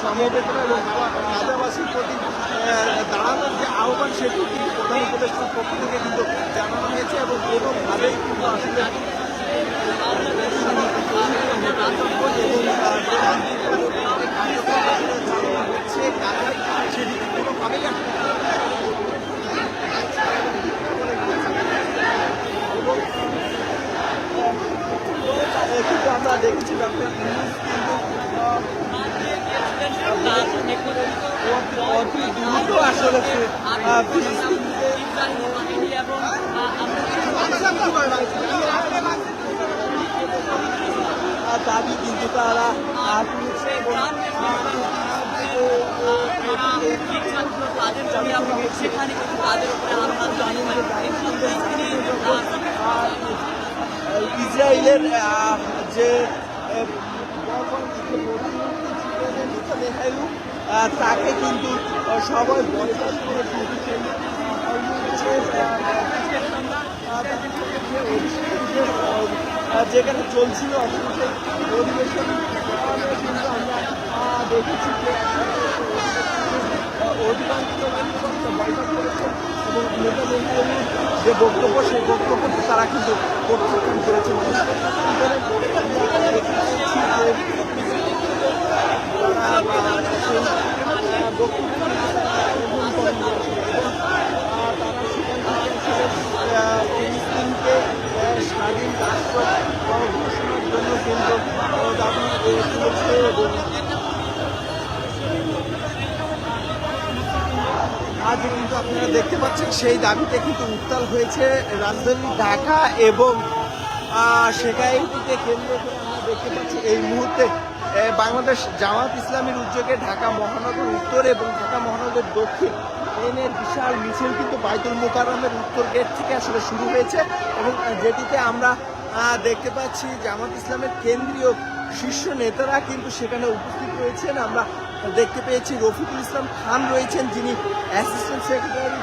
সমবেদনা এবং রাজাবাসীর প্রতি দাঁড়ানোর যে আহ্বান সেটি কিন্তু প্রধান উপদেষ্টার পক্ষ থেকে কিন্তু জানানো হয়েছে এবং কোনোভাবেই কিন্তু আসলে সেটি কোনোভাবেই আসলে কিন্তু আমরা দেখেছি ডক্টর ইউনুস কিন্তু আহ, অতি দ্রুত আসলে সে, আহ, ফিলিস্তিনিদের আহ, দাবি কিন্তু তারা ইসরায়েলের যে তাকে কিন্তু সবাই বয়কট করে কিন্তু সেই, যেখানে চলছিল অধিবেশন কিন্তু আমরা দেখেছি যে অধিকাংশ বয়কট যে বক্তব্য সেই বক্তব্যটি তারা কিন্তু প্রত্যাখ্যান করেছে ফিলিস্তিনকে স্বাধীন রাষ্ট্র ঘোষণার জন্য কিন্তু দাবি তুলেছে এবং আজ কিন্তু আপনারা দেখতে পাচ্ছেন, সেই দাবিতে কিন্তু উত্তাল হয়েছে রাজধানী ঢাকা এবং সেখানটিকে কেন্দ্র করে আমরা দেখতে পাচ্ছি এই মুহূর্তে বাংলাদেশ জামাত ইসলামের উদ্যোগে ঢাকা মহানগর উত্তর এবং ঢাকা মহানগর দক্ষিণ। এনের বিশাল মিছিল কিন্তু বাইতুল মোকাররমের উত্তর গেট থেকে আসলে শুরু হয়েছে এবং যেটিতে আমরা দেখতে পাচ্ছি জামাত ইসলামের কেন্দ্রীয় শীর্ষ নেতারা কিন্তু সেখানে উপস্থিত রয়েছেন। আমরা দেখতে পেয়েছি রফিকুল ইসলাম খান রয়েছেন, যিনি অ্যাসিস্ট্যান্ট সেক্রেটারি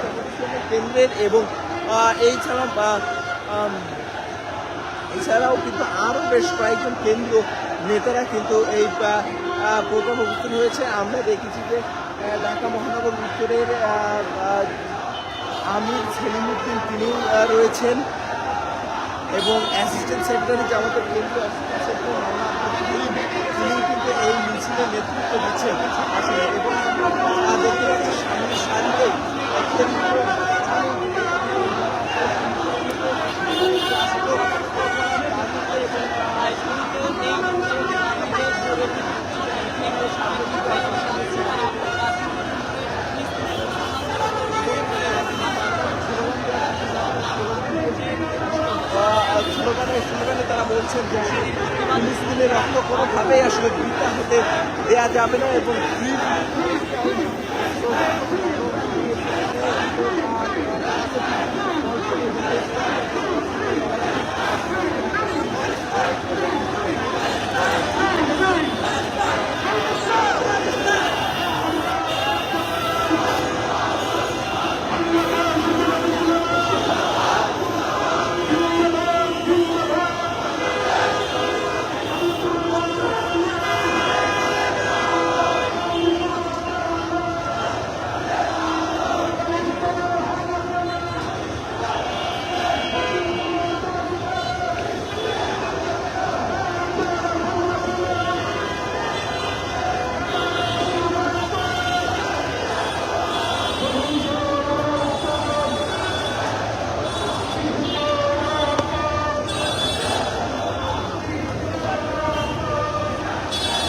কেন্দ্রের এবং এই ছাড়া এছাড়াও কিন্তু আরও বেশ কয়েকজন কেন্দ্রীয় নেতারা কিন্তু এই প্রোগ্রাম উপস্থিত হয়েছে। আমরা দেখেছি যে ঢাকা মহানগর উত্তরের আমির সেলিমুদ্দিন তিনি রয়েছেন এবং অ্যাসিস্ট্যান্ট সেক্রেটারি জামাতের কেন্দ্রীয় অ্যাসিস্ট্যান্ট সেক্রেটারি কিন্তু এই মিছিলের নেতৃত্ব দিচ্ছেন আসলে এবং পাচ্ছি সামনে সারিতে আহ, কেন্দ্রীয় আহ, স্লোগানে স্লোগানে তারা বলছেন যে ফিলিস্তিনের রক্ত কোনোভাবেই আসলে বৃথা হতে দেয়া যাবে না এবং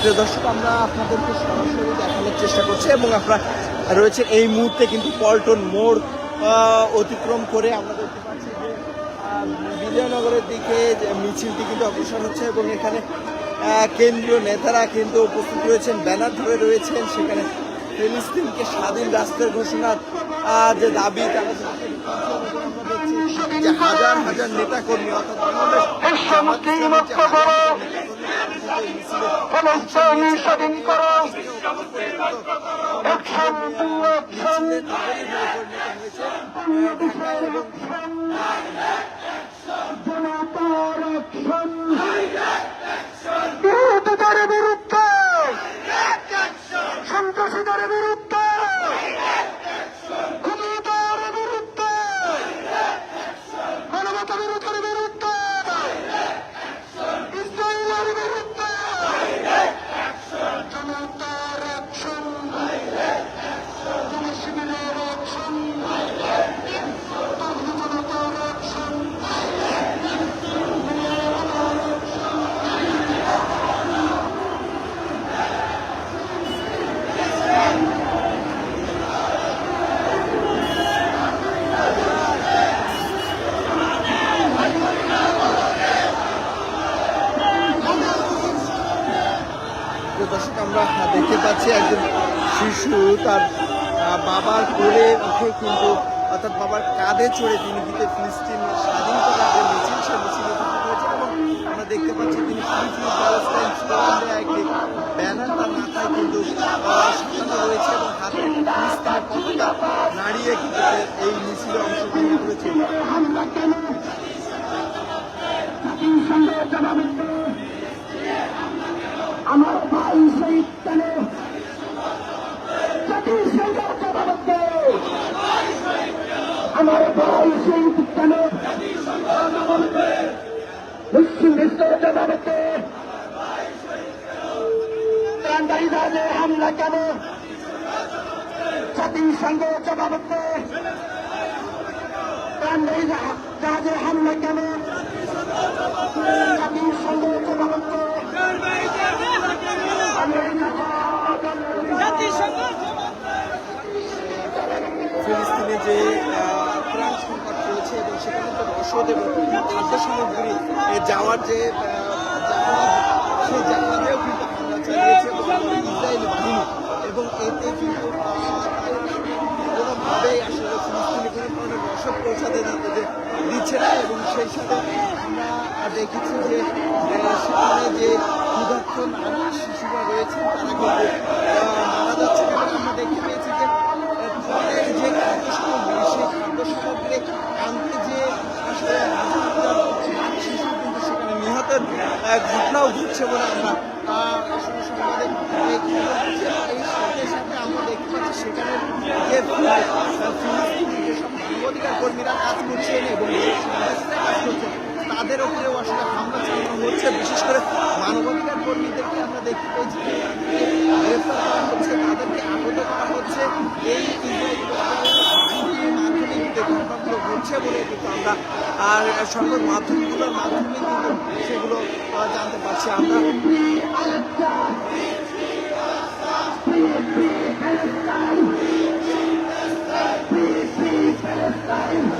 প্রিয় দর্শক আমরা আপনাদেরকে সরাসরি দেখানোর চেষ্টা করছি এবং আপনারা রয়েছে এই মুহূর্তে কিন্তু পল্টন মোড় অতিক্রম করে আমরা দেখতে পাচ্ছি যে বিজয়নগরের দিকে মিছিলটি কিন্তু অগ্রসর হচ্ছে এবং এখানে কেন্দ্রীয় নেতারা কিন্তু উপস্থিত রয়েছেন ব্যানার ধরে রয়েছেন। সেখানে ফিলিস্তিনকে স্বাধীন রাষ্ট্রের ঘোষণার যে দাবি হাজার হাজার নেতা কর্মী অর্থাৎ ফিলিস্তিন স্বাধীন করো অ্যাকশন টু অ্যাকশন জনতার অ্যাকশন আমরা দেখতে পাচ্ছি একজন শিশু তার বাবার কোলে উঠে কিন্তু, অর্থাৎ বাবার কাঁধে চড়ে তিনি কিন্তু ফিলিস্তিন স্বাধীন করার যে মিছিল সে মিছিলে হয়েছে এবং আমরা দেখতে পাচ্ছি তিনি ফ্রি প্যালেস্টাইন স্লোগান দেওয়া একটি ব্যানার তার মাথায় কিন্তু সাজানো রয়েছে এবং হাতে ফিলিস্তিনের পতাকা নাড়িয়ে কিন্তু এই মিছিলে অংশগ্রহণ করেছে। আমার ভাই শহীদ কেন মুসলিম জবাবতে প্রাণদায়ী জাহাজে হামলা কেন? জাতিসংঘের জবাবতে প্রাণদায়ী জাহাজে হামলা কেন জাতিসংঘের জবাবতে ফিলিস্তিনে যে আহ, ত্রাণ সংকট চলছে এবং রসদ এবং খাদ্য সামগ্রী যাওয়ার যে সেই জাহাজেও কিন্তু হামলা চালিয়েছে বাহিনী এবং এতে কিন্তু কোনোভাবেই আসলে ফিলিস্তিনে কোনো ধরনের পৌঁছাতে যে- দিচ্ছে না এবং সেই সাথে আমরা দেখেছি যে সেখানে যে ক্ষুধার্ত নারী শিশুরা রয়েছেন, তারা কিন্তু মারা যাচ্ছে আমরা দেখতে পেয়েছি ঘটনাও ঘটছে বলে আমরা আমরা দেখতে পাচ্ছি সেখানে কর্মীরা এবং তাদের উপরেও আসলে হামলা চালানো হচ্ছে, বিশেষ করে মানবাধিকার কর্মীদেরকে আমরা দেখতে পেয়েছি গ্রেফতার করা হচ্ছে তাদেরকে আহত করা হচ্ছে এই ইসরায়েলি বাহিনীর মাধ্যমে কিন্তু এই ঘটছে কিন্তু আমরা আর সংবাদ মাধ্যমগুলোর মাধ্যমে কিন্তু সেগুলো জানতে পারছি আমরা। আহ,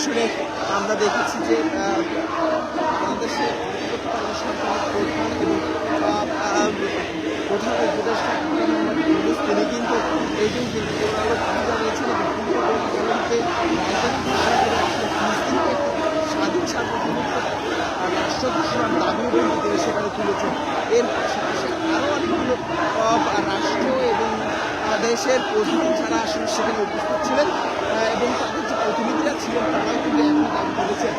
অধিবেশনে আমরা দেখেছি যে তিনি কিন্তু স্বাধীন রাষ্ট্র সেখানে তুলেছেন এর পাশাপাশি আরও অনেকগুলো রাষ্ট্র এবং দেশের প্রধান যারা আসলে সেখানে উপস্থিত ছিলেন এবং তাদের প্রতিনিধিরা ছিলেন তারাও কিন্তু একই দাবি করেছেন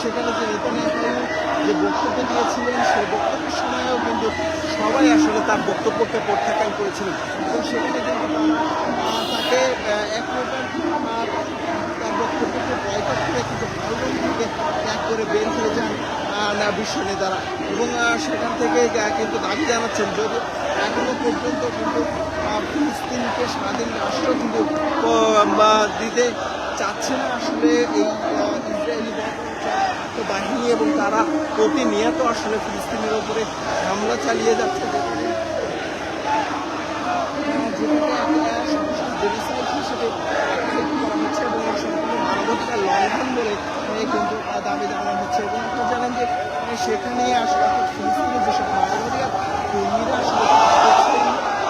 সেখানে যে নেতানিয়াহু যে বক্তব্য দিয়েছিলেন, সেই বক্তব্যের সময়ও কিন্তু সবাই আসলে তার বক্তব্যকে প্রত্যাখ্যান করেছিলেন। এবং সেখানে কিন্তু তাকে এক প্রকার তার বক্তব্যকে বয়কট করে কিন্তু ভারত থেকে ত্যাগ করে বের হয়ে যান না বিশ্ব নেতারা এবং সেখান থেকে কিন্তু দাবি জানাচ্ছেন যদি এখনও পর্যন্ত কিন্তু ফিলিস্তিনকে স্বাধীন রাষ্ট্র কিন্তু বা দিতে চাচ্ছে না আসলে এই ইসরায়েলি বাহিনী এবং তারা প্রতিনিয়ত আসলে ফিলিস্তিনের উপরে হামলা চালিয়ে যাচ্ছে হচ্ছে এবং বলে কিন্তু হচ্ছে এবং জানেন যে সেখানে আসলে ফিলিস্তিনের যেসব মানবাধিকার কর্মীরা আসলে কাজ করছেন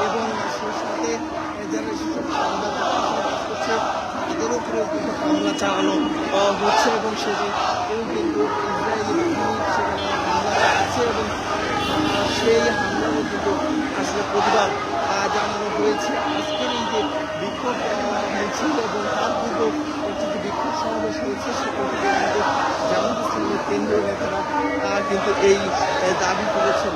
এবং সেই সাথে আহ, যারা সেসব সংবাদদাতা হিসেবে কাজ করছে তাদের উপরেও কিন্তু হামলা চালানো হচ্ছে এবং সেটি কিন্তু ইসরায়েলি এবং সেই হামলারও কিন্তু আসলে প্রতিবাদ জানানো হয়েছে। আজকের এই যে বিক্ষোভ মিছিল এবং তার কিন্তু একটি যে বিক্ষোভ সমাবেশ হয়েছে সেটা কিন্তু জামাত ইসলামের কেন্দ্রীয় নেতারা কিন্তু এই দাবি করেছেন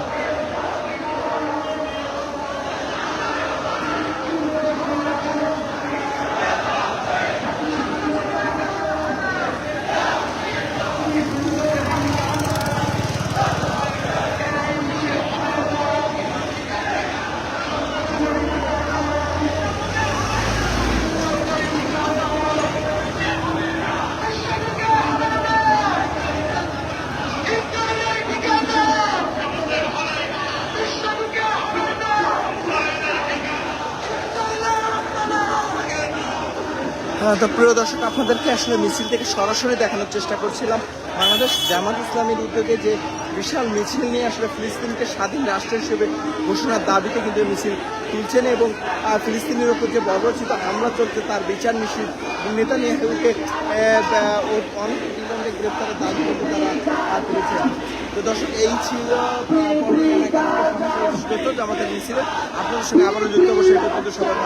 তো প্রিয় দর্শক, আপনাদেরকে আসলে মিছিল থেকে সরাসরি দেখানোর চেষ্টা করছিলাম। বাংলাদেশ জামাত ইসলামের উদ্যোগে যে বিশাল মিছিল নিয়ে আসলে ফিলিস্তিনকে স্বাধীন রাষ্ট্র হিসেবে ঘোষণার দাবিতে কিন্তু মিছিল তুলছেন এবং ফিলিস্তিনের উপর যে বর্বরচিত হামলা চলছে তার বিচার নিশ্চিত। নেতা নিয়ে অনেক গ্রেপ্তারের দাবি কিন্তু তারা করেছে তো দর্শক, এই ছিল আমাদের মিছিলে। আপনাদের সঙ্গে আবারও যুক্ত অবশ্যই সবাই